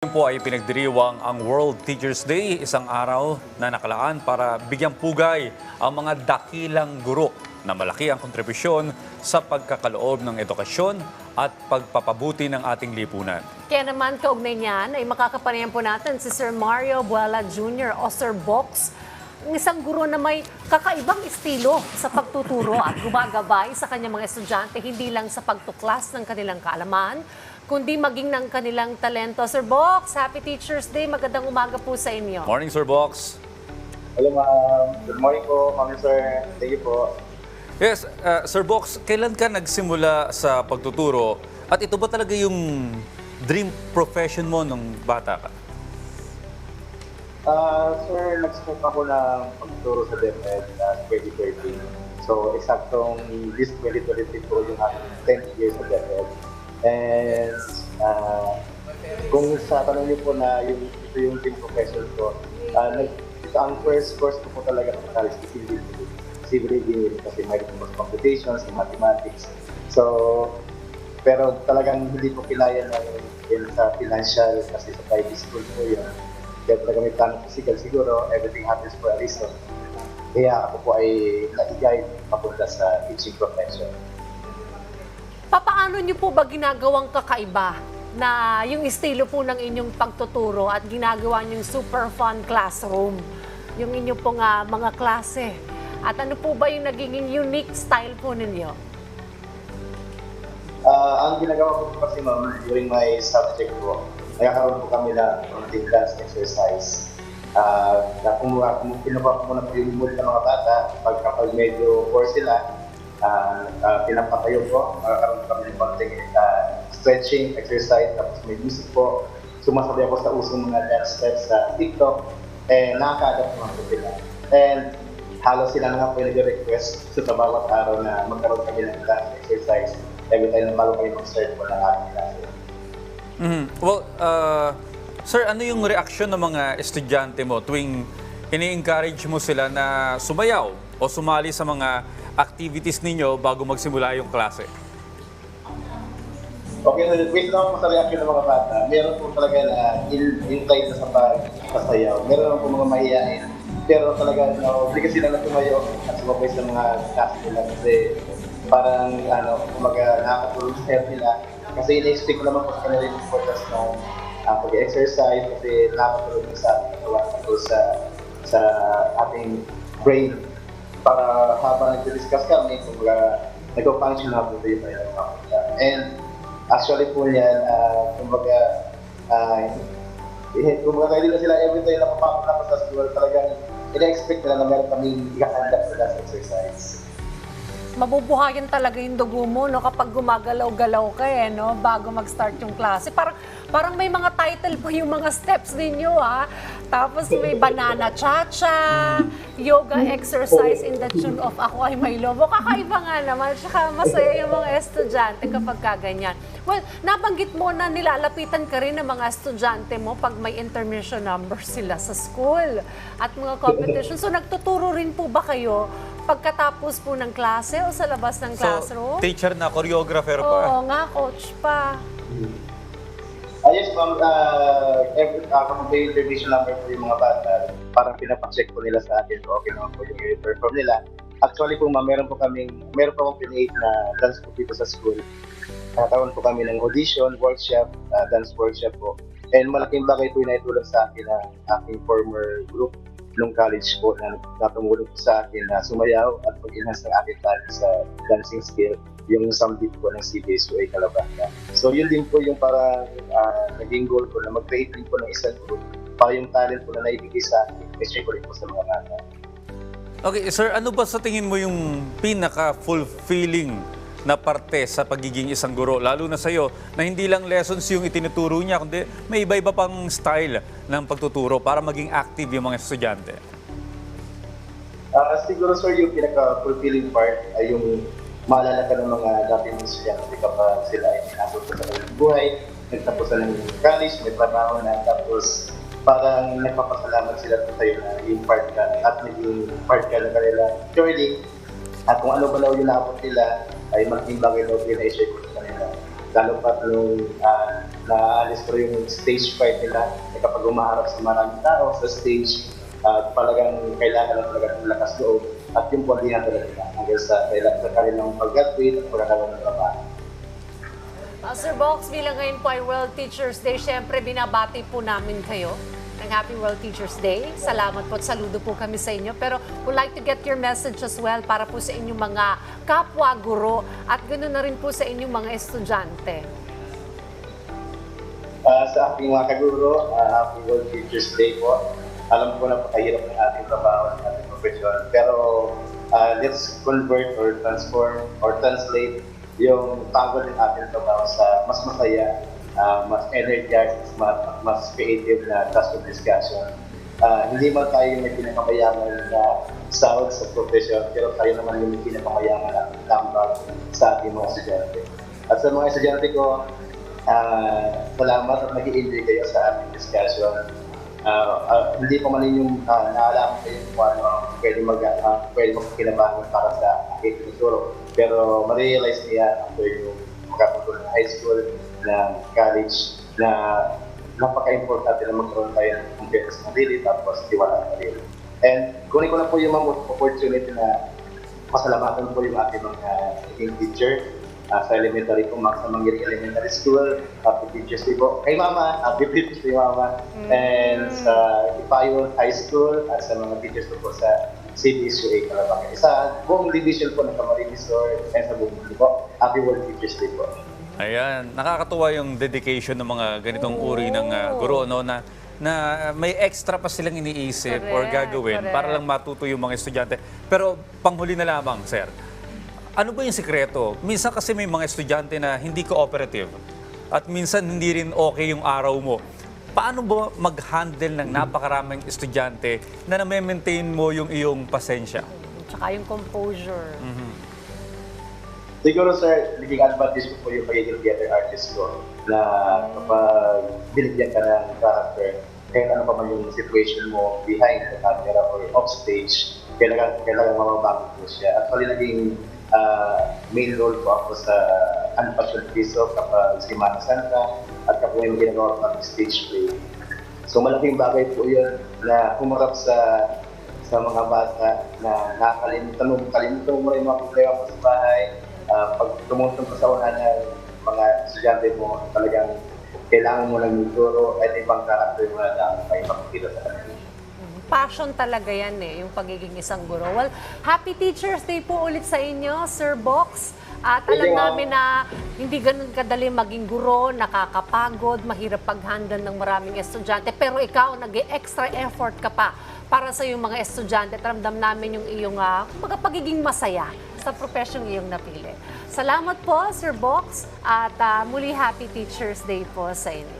Ngayon po ay pinagdiriwang ang World Teachers Day, isang araw na nakalaan para bigyang pugay ang mga dakilang guro na malaki ang kontribusyon sa pagkakaloob ng edukasyon at pagpapabuti ng ating lipunan. Kaya naman kaugnay niyan ay makakapanayan po natin si Sir Mario Buela Jr. o Sir Box, ang isang guro na may kakaibang estilo sa pagtuturo at gumagabay sa kanyang mga estudyante hindi lang sa pagtuklas ng kanilang kaalaman, kundi maging ng kanilang talento. Sir Box, Happy Teacher's Day. Magandang umaga po sa inyo. Morning, Sir Box. Hello ma'am. Good morning po, ma'am sir. Thank you po. Yes, uh, Sir Box, kailan ka nagsimula sa pagtuturo at ito ba talaga yung dream profession mo nung bata ka? Ah, sir, nag-start ako ng pagturo sa DepEd na 2013. So, eksaktong this 2023 po yung aking 10th year sa DepEd. And ah, kung sa tanong niyo po na yung, ito yung dream profession ko, ah, nag, ang first course ko po talaga sa college is civil engineering. Civil engineering kasi may mga computations, mathematics. So, pero talagang hindi ko kinaya ng yun sa financial kasi sa private school po yun. Kaya talaga may plano physical siguro, everything happens for a reason. Kaya ako po ay na-guide papunta sa teaching profession. Papaano niyo po ba ginagawang kakaiba na yung estilo po ng inyong pagtuturo at ginagawa niyong super fun classroom? Yung inyo pong ah, mga klase. At ano po ba yung naging unique style po ninyo? Ah, ang ginagawa ko kasi ma'am, during my subject po, nagkakaroon po kami ng konting dance exercise. Ah, na kumuha, kinuha ko muna po yung mood ng mga bata. Pag kapag medyo bored sila, ah, ah, pinapatayo ko, magkakaroon kami ng konting ah, stretching exercise, tapos may music po. Sumasabi ako sa usong mga dance steps sa TikTok, eh, nakaka-adapt naman po sila. And halos sila nga po nag-request sa bawat araw na magkaroon kami ng dance exercise every time na bago kayo mag-start po ng ating klase. Mhm. Well, uh, sir, ano yung reaksyon ng mga estudyante mo tuwing ini-encourage mo sila na sumayaw o sumali sa mga activities ninyo bago magsimula yung klase? Okay, so based lang po sa reaction ng mga bata, meron po talaga na in- inclined na sa pagpasayaw. Meron po mga mahihain. Pero talaga, no, hindi kasi sila tumayo at sumabay sa mga klase nila kasi parang, ano, kumaga nakakatulong sa health nila. Kasi ina-explain ko naman po sa kanila yung importance ng uh, pag-exercise kasi nakakatulong sa katawan at sa, sa ating brain para habang nag-discuss kami, kumbaga, nag-function na po tayo tayo ng mga And actually po yan, uh, kumbaga, uh, eh, kumbaga hindi na sila every time na ako sa school, talagang ina-expect nila na meron kaming ikakanda sa dance exercise. Mabubuhayan talaga yung dugo mo no kapag gumagalaw-galaw ka eh no bago mag-start yung klase. Parang parang may mga title po yung mga steps ninyo ha. Tapos may banana cha-cha, yoga exercise in the tune of Ako ay may lobo. Kakaiba nga naman. Tsaka masaya yung mga estudyante kapag kaganyan. Well, nabanggit mo na nilalapitan ka rin ng mga estudyante mo pag may intermission number sila sa school at mga competition. So nagtuturo rin po ba kayo pagkatapos po ng klase o sa labas ng classroom? So, teacher na, choreographer pa. Oo nga, coach pa. Ayos ma'am, uh, every, uh, kapag may intervention number po yung mga bata, parang pinapacheck po nila sa atin kung okay naman po yung i-perform nila. Actually po ma'am, meron po kaming, meron po akong pinate na dance po dito sa school. Nagkaroon po kami ng audition, workshop, uh, dance workshop po. And malaking bagay po yung naitulong sa akin ng aking former group nung college po na natumulong po sa akin na sumayaw at pag-enhance ng aking talent sa dancing skill yung sambit po ng CBSUA Calabanga. So yun din po yung para uh, naging goal ko na mag-create din po ng isang group para yung talent po na naibigay sa akin, i-share ko rin po sa mga bata. Okay, sir, ano ba sa tingin mo yung pinaka-fulfilling na parte sa pagiging isang guro, lalo na sa'yo, na hindi lang lessons yung itinuturo niya, kundi may iba-iba pang style ng pagtuturo para maging active yung mga estudyante? Ah, siguro sir, yung pinaka-fulfilling part ay yung maalala ka ng mga dating estudyante kapag sila ay pinasok sa kanilang buhay, nagtapos na ng college, may trabaho na, tapos parang nagpapasalamat sila sa sa'yo na yung part ka. At naging part ka ng kanila. Journey at kung ano ba daw yung naabot nila ay malaking bagay daw pinay-share ko sa kanila. Lalo pa nung, ah, naalis ko yung stage fright nila na kapag umaharap sa maraming tao sa stage, uh, talagang kailangan lang talaga ng lakas loob at yung pwedeng talaga nila hanggang sa, sa kanilang pag-graduate at pagkakaroon ng trabaho. Uh, Sir Box, bilang ngayon po ay World Teachers Day, syempre binabati po namin kayo ng Happy World Teachers Day. Salamat po at saludo po kami sa inyo. Pero would like to get your message as well para po sa inyong mga kapwa guro at ganoon na rin po sa inyong mga estudyante. Ah, sa aking mga kaguro, uh, Happy World Teachers Day po. Alam ko na pakahirap ng ating trabaho, ng ating profesyon. Pero ah, let's convert or transform or translate yung pagod ng ating trabaho sa mas masaya, ah, mas energized, mas, mas creative na classroom discussion. Ah, hindi man tayo may pinakamayaman na sahod sa profesyon, pero tayo naman yung may pinakamayaman na tambang sa ating mga estudyante. At sa mga estudyante ko, Ah, salamat at nag-enjoy kayo sa ating discussion. Ah, ah, hindi ko man yung uh, naalaman kayo kung ano pwede mag uh, pwede magkinabangan para sa aking tinuturo. Pero ma-realize niya after yung makapagod ng high school, ng college, na napaka-importante na magkaroon tayo ng kumpiyansa sa sarili tapos tiwala sa sarili. And kunin ko na po yung mga opportunity na pasalamatan po yung ating mga naging teacher uh, sa elementary ko, Max Manggiri Elementary School. Happy Teachers Day po. Kay Mama, Happy Teachers Day Mama. And sa Ipayon High School at sa mga teachers ko po sa CDSUA Calabanga. Sa buong division po ng Camarines Sur and sa buong mundo po. Happy World Teachers Day po. Ayan, nakakatuwa yung dedication ng mga ganitong uri ng ah, guro no na na may extra pa silang iniisip or Correct, gagawin correct. para lang matuto yung mga estudyante. Pero panghuli na lamang, sir. Ano ba yung sikreto? Minsan kasi may mga estudyante na hindi cooperative at minsan hindi rin okay yung araw mo. Paano ba mag-handle ng napakaraming estudyante na na-maintain mo yung iyong pasensya? Tsaka yung composure. Siguro sir, naging advantage ko po yung pagiging theater artist ko na kapag binigyan ka ng character, kahit ano pa man yung situation mo behind the camera or off stage, kailangan, kailangan mamabago po siya. Actually, naging ah, main role ko ako sa Unpassion Piso kapag Semana Santa at kapag yung ginagawa ng stage play. So malaking bagay po yun na humarap sa sa mga bata na nakakalimutan mo, kalimutan mo rin mga problema mo sa bahay. Ah, pag tumutong ka sa una ng mga estudyante mo, talagang kailangan mo lang yung guro at ibang karakter mo na lang may makikita sa kanila. Passion talaga yan eh, yung pagiging isang guro. Well, Happy Teachers Day po ulit sa inyo, Sir Box. At alam namin na hindi ganun kadali maging guro, nakakapagod, mahirap pag-handle ng maraming estudyante. Pero ikaw, nag extra effort ka pa para sa iyong mga estudyante. At ramdam namin yung iyong uh, pagiging masaya sa profession iyong napili. Salamat po, Sir Box. At ah, muli Happy Teachers Day po sa inyo.